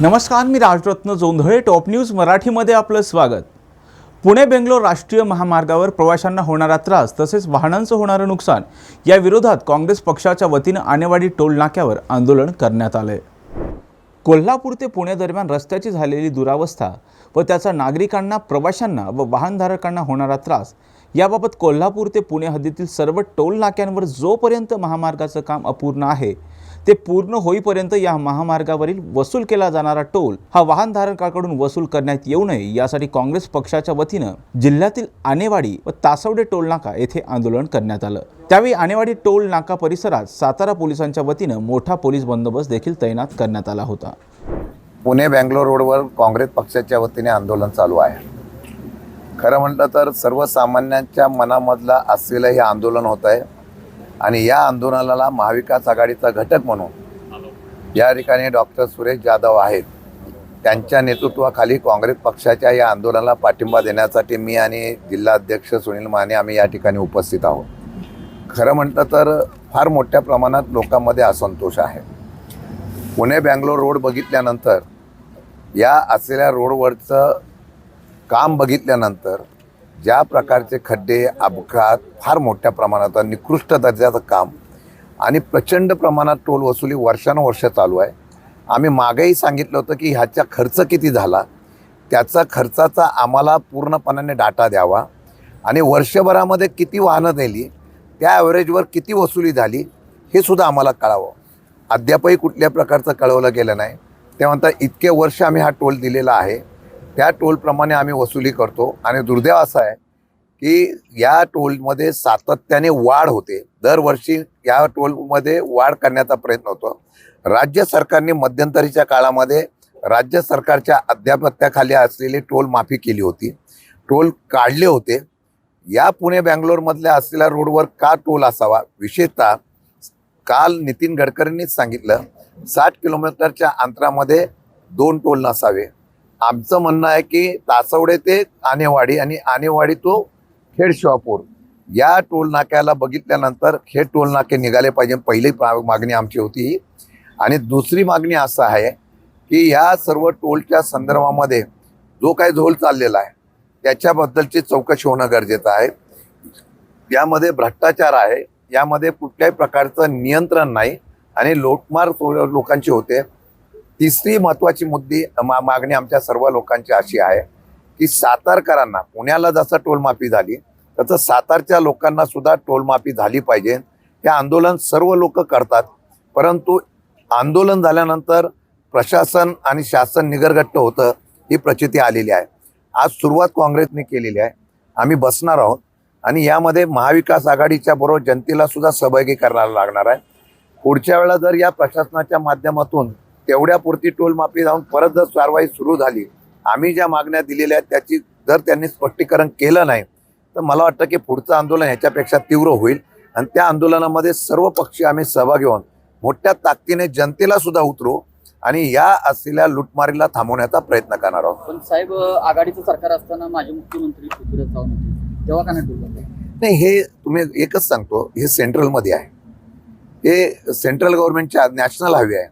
नमस्कार मी Rajratna Jondhale top news मराठीमध्ये आपलं स्वागत. पुणे बेंगलोर राष्ट्रीय महामार्गावर प्रवाशांना होणारा त्रास तसेच वाहनांचं होणारं नुकसान या विरोधात काँग्रेस पक्षाच्या वतीनं आणेवाडी टोल नाक्यावर आंदोलन करण्यात आलंय. कोल्हापूर ते पुणे दरम्यान रस्त्याची झालेली दुरावस्था व त्याचा नागरिकांना प्रवाशांना व वाहनधारकांना होणारा त्रास याबाबत कोल्हापूर ते पुणे हद्दीतील सर्व टोल नाक्यांवर जोपर्यंत महामार्गाचं काम अपूर्ण आहे ते पूर्ण होईपर्यंत या महामार्गावरील वसूल केला जाणारा टोल हा वाहनधारकाकडून वसूल करण्यात येऊ नये यासाठी काँग्रेस पक्षाच्या वतीनं जिल्ह्यातील आनेवाडी व तासवडे टोल नाका येथे आंदोलन करण्यात आलं. त्यावेळी आनेवाडी टोल नाका परिसरात सातारा पोलिसांच्या वतीनं मोठा पोलीस बंदोबस्त देखील तैनात करण्यात आला होता. पुणे बँगलोर रोडवर काँग्रेस पक्षाच्या वतीने आंदोलन चालू आहे. खरं म्हटलं तर सर्वसामान्यांच्या मनामधला असलेलं हे आंदोलन होत आहे आणि या आंदोलनाला महाविकास आघाडीचा घटक म्हणून या ठिकाणी डॉक्टर सुरेश जाधव आहेत. त्यांच्या नेतृत्वाखाली काँग्रेस पक्षाच्या या आंदोलनाला पाठिंबा देण्यासाठी मी आणि जिल्हाध्यक्ष सुनील माने आम्ही या ठिकाणी उपस्थित आहोत. खरं म्हटलं तर फार मोठ्या प्रमाणात लोकांमध्ये असंतोष आहे. पुणे बँगलोर रोड बघितल्यानंतर या असलेल्या रोडवरचं काम बघितल्यानंतर ज्या प्रकारचे खड्डे अपघात फार मोठ्या प्रमाणात निकृष्ट दर्जाचं काम आणि प्रचंड प्रमाणात टोल वसुली वर्षानुवर्ष चालू आहे. आम्ही मागेही सांगितलं होतं की ह्याचा खर्च किती झाला? त्याचा खर्चाचा आम्हाला पूर्णपणाने डाटा द्यावा. आणि वर्षभरामध्ये किती वाहनं नेली? त्या ॲव्हरेजवर किती वसुली झाली? हे सुद्धा आम्हाला कळावं. अद्यापही कुठल्या प्रकारचं कळवलं गेलं नाही. ते म्हणतात इतके वर्ष आम्ही हा टोल दिलेला आहे. त्या टोलप्रमाणे आम्ही वसुली करतो. आणि दुर्दैव असं आहे की या टोलमध्ये सातत्याने वाढ होते. दरवर्षी या टोलमध्ये वाढ करण्याचा प्रयत्न होतो. राज्य सरकारने मध्यंतरीच्या काळामध्ये राज्य सरकारच्या अध्यापत्याखाली असलेली टोल माफी केली होती. टोल काढले होते. या पुणे बँगलोरमधल्या असलेल्या रोडवर का टोल असावा? विशेषतः काल नितीन गडकरींनीच सांगितलं साठ किलोमीटरच्या अंतरामध्ये दोन टोल नसावे. आमचं म्हणणं आहे की तासवडे ते आनेवाडी आणि आनेवाडी तो खेड शिवापूर. या टोल नाक्याला बघितल्यानंतर हे टोल नाके निघाले पाहिजे. पहिली मागणी आमची होती. ही. आणि दुसरी मागणी असं आहे की या सर्व टोलच्या संदर्भामध्ये जो काही झोल चाललेला आहे त्याच्याबद्दलची चौकशी होणं गरजेचं आहे. यामध्ये भ्रष्टाचार आहे. यामध्ये कुठल्याही प्रकारचं नियंत्रण नाही. आणि लोटमार लोकांची होते. तिसरी महत्वाची मुद्दी मा मागणी आमच्या सर्व लोकांची अशी आहे की सातारकरांना पुण्याला जसं टोलमाफी झाली तसं सातारच्या लोकांना सुद्धा टोलमाफी झाली पाहिजे. हे आंदोलन सर्व लोक करतात परंतु आंदोलन झाल्यानंतर प्रशासन आणि शासन निगरगट्ट होतं ही प्रचिती आलेली आहे. आज सुरुवात काँग्रेसने केलेली आहे. आम्ही बसणार आहोत आणि यामध्ये महाविकास आघाडीच्या बरोबर जनतेला सुद्धा सहभागी करायला लागणार आहे. पुढच्या वेळा जर या प्रशासनाच्या माध्यमातून तेवढ्यापुरती टोलमाफी जाऊन परत जर कारवाई सुरू झाली आम्ही ज्या मागण्या दिलेल्या आहेत त्याची जर त्यांनी स्पष्टीकरण केलं नाही तर मला वाटतं की पुढचं आंदोलन ह्याच्यापेक्षा तीव्र होईल. आणि त्या आंदोलनामध्ये सर्व पक्षी आम्ही सहभागी होऊन मोठ्या ताकदीने जनतेला सुद्धा उतरू आणि या असलेल्या लुटमारीला थांबवण्याचा प्रयत्न करणार आहोत. पण साहेब आघाडीचं सरकार असताना माजी मुख्यमंत्री पृथ्वीराज चव्हाण होते. तेव्हा का नाही नाही हे तुम्ही एकच सांगतो हे सेंट्रलमध्ये आहे. हे सेंट्रल गव्हर्नमेंटच्या नॅशनल हायवे आहे.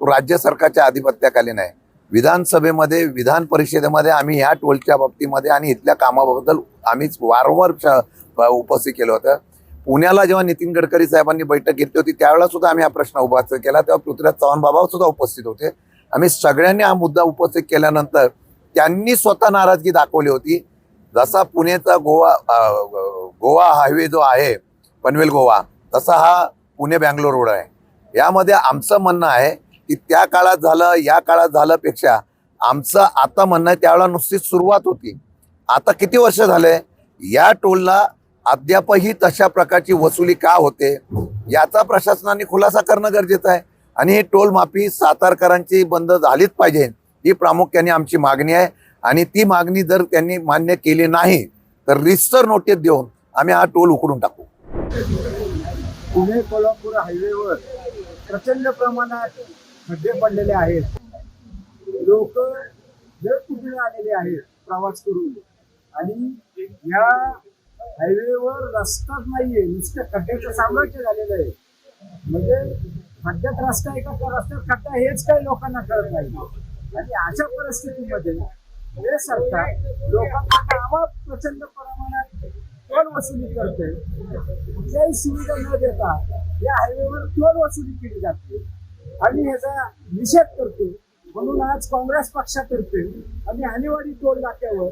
तो राज्य सरकारच्या आधिपत्याखालीन आहे. विधानसभेमध्ये विधान परिषदेमध्ये आम्ही ह्या टोलच्या बाबतीमध्ये आणि इथल्या कामाबद्दल आम्ही वारंवार श- उपस्थित केलं होतं. पुण्याला जेव्हा नितीन गडकरी साहेबांनी बैठक घेतली होती त्यावेळेला सुद्धा आम्ही हा प्रश्न उभा केला. तेव्हा पृथ्वीराज चव्हाण बाबा सुद्धा उपस्थित होते. आम्ही सगळ्यांनी हा मुद्दा उपस्थित केल्यानंतर त्यांनी स्वतः नाराजगी दाखवली होती. जसा पुणेचा गोवा गोवा हायवे जो आहे पनवेल गोवा तसा हा पुणे बँगलोर रोड आहे. यामध्ये आमचं म्हणणं आहे की त्या काळात झालं या काळात झाल्यापेक्षा आमचं आता म्हणणं आहे त्यावेळेला नुसतीच सुरुवात होती. आता किती वर्ष झाले? या टोलला अद्यापही तशा प्रकारची वसुली का होते? याचा प्रशासनाने खुलासा करणं गरजेचं आहे. आणि ही टोल माफी सातारकरांची बंद झालीच पाहिजे ही प्रामुख्याने आमची मागणी आहे. आणि ती मागणी जर त्यांनी मान्य केली नाही तर रिस्टर नोटीस देऊन आम्ही हा टोल उकडून टाकू. पुणे कोल्हापूर हायवेवर प्रचंड प्रमाणात खड्डे पडलेले आहेत. लोक जर कुठे आलेले आहेत प्रवास करून आणि या हायवेवर रस्ताच नाहीये नुसतं खड्ड्याचं साम्राज्य झालेलं आहे. म्हणजे खड्ड्यात रस्ता आहे का? रस्त्यात खड्डा हेच काही लोकांना कळत नाही. आणि अशा परिस्थितीमध्ये हे सरकार लोकांना कामात प्रचंड प्रमाणात टोल वसुली करते कुठल्याही सुविधा न देता या हायवेवर टोल वसुली केली जाते. आणि ह्याचा निषेध करतो. म्हणून आज काँग्रेस पक्षातर्फे आम्ही हानीवाडी टोल नाक्यावर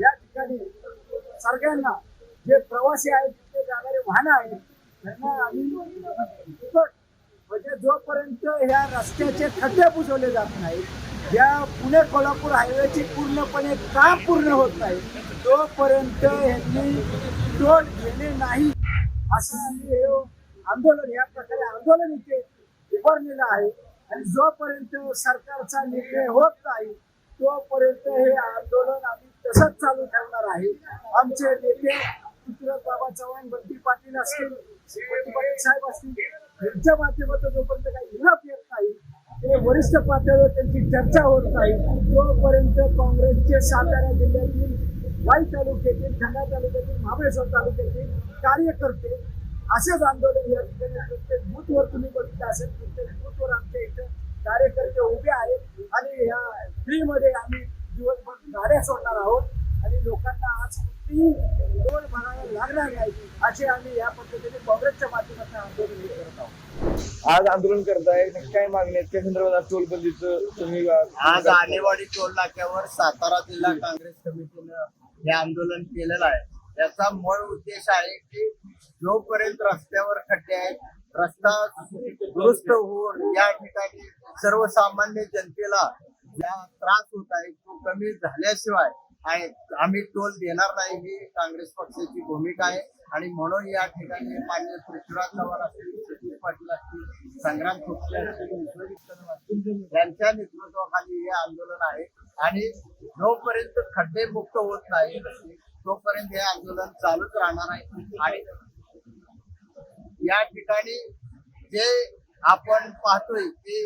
या ठिकाणी सगळ्यांना जे प्रवासी आहेत तिथे जाणारे वाहनं आहेत त्यांना आम्ही फुकट म्हणजे जोपर्यंत ह्या रस्त्याचे खड्डे बुजवले जात नाहीत या पुणे कोल्हापूर हायवेचे पूर्णपणे काम पूर्ण होत नाही तोपर्यंत यांनी टोल घेणे नाही. असं आम्ही हे आंदोलन या प्रकारे आंदोलन इथे उभारलेला आहे. आणि जोपर्यंत सरकारचा निर्णय होत नाही तोपर्यंत हे आंदोलन आम्ही तसंच चालू ठेवणार आहे. आमचे नेते बाबा चव्हाण बंटी पाटील असतील बंटी पाटील साहेब असतील यांच्या माध्यमातून जोपर्यंत काही विरोध येत नाही ते वरिष्ठ पातळीवर त्यांची चर्चा होत नाही तोपर्यंत काँग्रेसचे सातारा जिल्ह्यातील वाई तालुक्यातील खंडा तालुक्यातील महाबळेश्वर तालुक्यातील कार्यकर्ते असेच आंदोलन या ठिकाणी प्रत्येक बूथवर तुम्ही बघितलं असेल प्रत्येक बूथवर आमच्या इथं कार्यकर्ते उभे आहेत. आणि ह्या फ्रीमध्ये आम्ही दिवसभर गाड्या सोडणार आहोत. आणि लोकांना आज कुठेही टोल भरायला लागणार नाही असे आम्ही या पद्धतीने काँग्रेसच्या माध्यमातून आंदोलन करत आहोत. आज आंदोलन करताय काय मागणी आहेत. त्या संदर्भात आज टोल बंदीचं तुम्ही आज आणेवाडी टोल नाक्यावर सातारा जिल्हा काँग्रेस कमिटीनं हे आंदोलन केलेलं आहे. याचा मूळ उद्देश आहे की जोपर्यंत रस्त्यावर खड्डे आहेत रस्ता दुरुस्त होऊन या ठिकाणी सर्वसामान्य जनतेला ज्या त्रास होत आहे तो कमी झाल्याशिवाय आहे. आम्ही टोल देणार नाही ही काँग्रेस पक्षाची भूमिका आहे. आणि म्हणून या ठिकाणी मान्य पृथ्वीराज चव्हाण असतील सतीश पाटील असतील संग्राम खोपटे असतील असतील यांच्या नेतृत्वाखाली हे आंदोलन आहे. आणि जोपर्यंत खड्डे मुक्त होत नाही तोपर्यंत हे आंदोलन चालूच राहणार आहे. आणि या ठिकाणी जे आपण पाहतोय की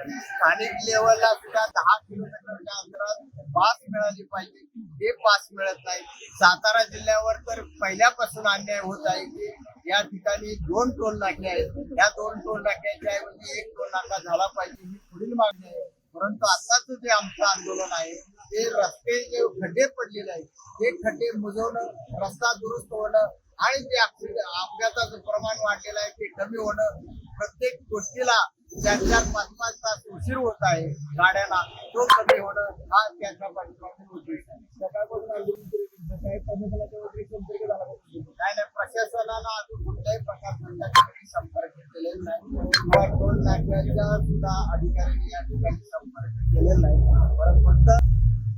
स्थानिक लेवलला सुद्धा दहा किलोमीटरच्या अंतरात पास मिळाली पाहिजे. ते पास मिळत नाही. सातारा जिल्ह्यावर तर पहिल्यापासून अन्याय होत आहे की या ठिकाणी दोन टोल नाके आहेत. या दोन टोल नाक्याच्या ऐवजी एक टोल नाका झाला पाहिजे ही पुढील मागणी आहे. परंतु आताच जे आमचं आंदोलन आहे ते रस्ते जे खड्डे पडलेले आहेत ते खड्डे मुजवणं रस्ता दुरुस्त होणं आणि जे अपघाताचं प्रमाण वाढलेलं आहे ते कमी होणं प्रत्येक गोष्टीला चार चार पाच पाच तास उशीर होत आहे गाड्याला तो कमी होणं हा त्याच्या पाठीमागून उद्देश आहे सकाळपासून आंदोलन सुरू आहे तुमचं. काय प्रशासनाच्या वतीने संपर्क झाला का तुमचा? काय नाही प्रशासनानं अजून कुठल्याही प्रकारचा त्याच्याकडे संपर्क केलेला नाही किंवा टोल नाक्याच्या सुद्धा अधिकाऱ्यांनी या ठिकाणी संपर्क केलेला नाही परंतु फक्त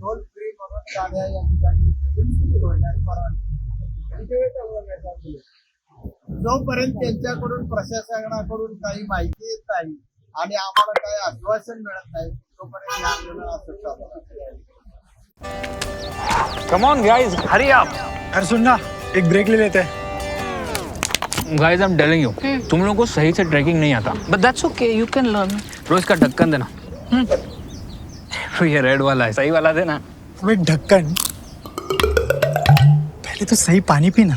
टोल फ्री म्हणून गाड्या या ठिकाणी सोडण्यास परवानगी किती वेळ चालू आहे याचं आंदोलन? जोपर्यंत त्यांच्याकडून प्रशासनाकडून काही माहिती येत नाही आणि आम्हाला काही आश्वासन मिळत नाही तोपर्यंत आंदोलन. कम ऑन गाइस हरी आप अरे सुन ना एक ब्रेक ले लेते. हैं guys I am telling you तुम लोगों को सही से ट्रैकिंग नहीं आता. But that's okay, you can learn. रोज का ढक्कन देना. ये रेड वाला है सही वाला देना. अबे ढक्कन पहले तो सही पानी पीना।